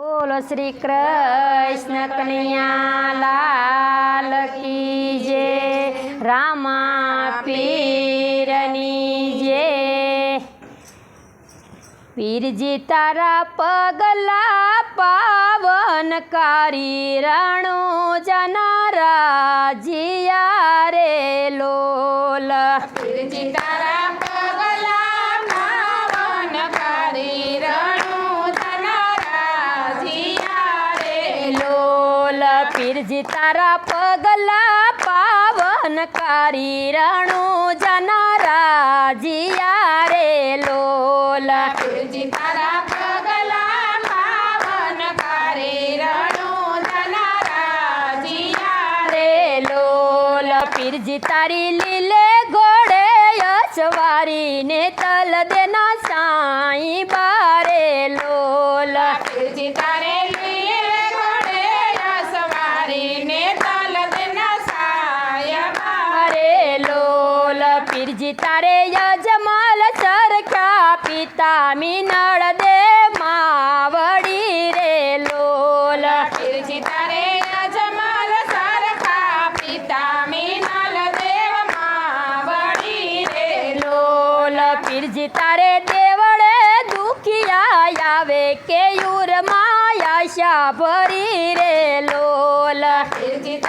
બોલો શ્રી કૃષ્ણ કનૈયા લાલ કી જે રામા પીરની જે પીરજી તારા પગલા પાવન કારી રણો જનારા પીરજી તારા પગલા પાવન કારી રણો જનારા જિયા રે લોલ. પીરજી તારા પગલા પાવન કરી રણું ધનારા જીયા રે લોલ. પીરજી તારી લીલે ઘોડે અસવારી ને તલ દેના સાઈ બારે લોલ. પીરજી તારે લોલ પીરજી તારે યજમાલ સરખ્યા પિતા મિનળ દે માવડી રે લોલ. પીરજી તારે અજમલ સરખા પિતા મિનલ દેવ માવડી રે લોલ. પીરજી તારે દેવળે દુખિયા આવે કે યુર માયા ભરી રે લોલ. પીરજી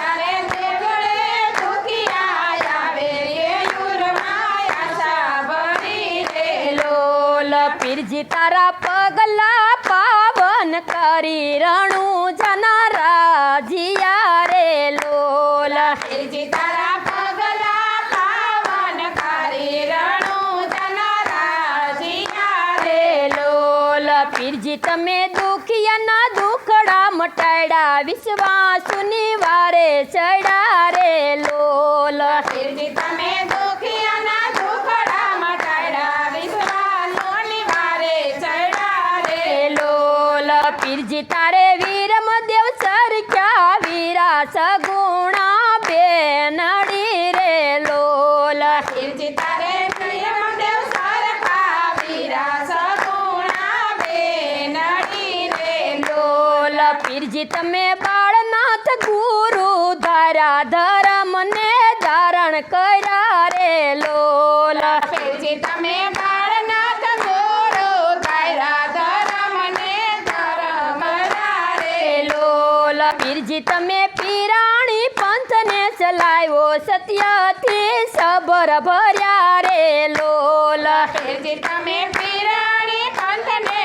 પીરજી તારા પગલા પાવન કરી રણું જનારા જીયા રે લોલ. પીરજી તારા પગલા પાવન કરી રણું જનારા જીયા રે રે લોલ પીરજી તમે દુખિયાના દુખડા મટાડ્યા વિશ્વાસુની વારે ચડ્યા રે લોલ. પીરજી તમે દુખિયાના તમે બાળનાથ ગુરુ ધારા ધારા મને ધારણ કર્યા રે લોલા. તમે બાળનાથ ગુરુ તારા ધર્મને ધર્મ રે રે લોલ. પીરજી તમે પીરાણી પંથને ચલાવ્યો સત્યથી સબર ભર્યા રે લોલ. પીરજી તમે પીરાણી પંથને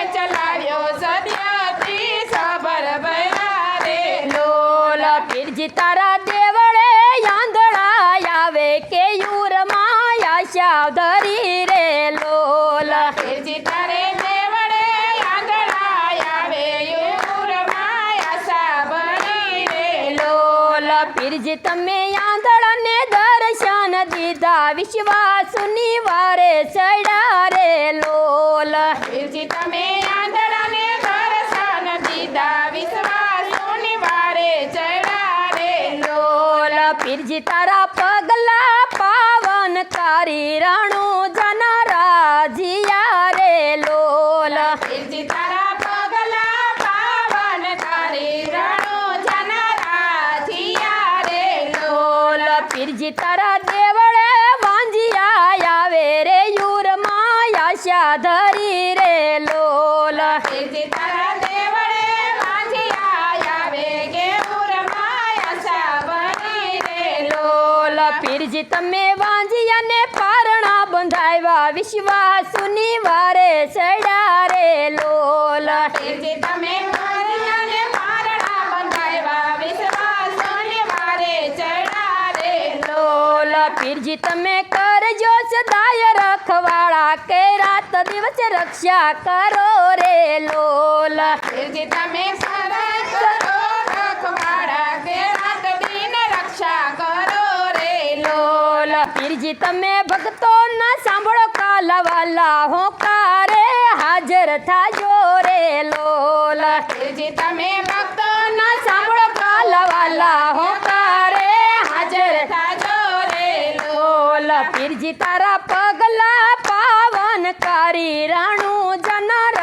ધરી રે લોલ. પીરજી તારે દેવળે આંધળા આવે યુરમાં આશા ભરી રે લોલ. પીરજી તમે આંધળાને દર્શન દીધા વિશ્વાસુની વારે ચડા રે લોલ. પીરજી તમે આંધળાને દર્શન દીધા વિશ્વાસોની વારે ચડ્યા રે લોલ. પીરજી તારા પગલા પાવન કારી રણું જનારા જીયા રે લોલ. તારા પગલા પાવન તારી રાણો જનરા થિયા રે લોલ. પીરજી તારા દેવળે વાંજિયા આવે રે યુર માયા ધરી રે લોલ પીરજી તારા દેવળે વાંજિયા આવે કે ઉરમાં આશા ભરી રે લોલ પીરજી તમે વાંજિયાને પારણા બંધાવ્યા વિશ્વાસુની વારે ચડ્યા રે લોલ પીરજી તમે વાંજિયાને પારણા બંધાવ્યા વિશ્વાસોની વારે ચડ્યા રે લોલ પીરજી તમે કરજો સદાય રખવાળા કે રાત દિવસ રક્ષા કરો રે લોલ પીરજી તમે સદા કરો રખવાડા કે રાત દિન રક્ષા કરો રે લોલ પીરજી તમે ભક્તો ના સાંભળો કાલવાલા હોકારે હાજર થાજો રે લોલા. પીરજી તમે ભક્તો ના સાંભળો કાલવાલા હોકારે હાજર થાજો રે લોલા. પીરજી તારા પગલા પાવન કરી રાણું જનરા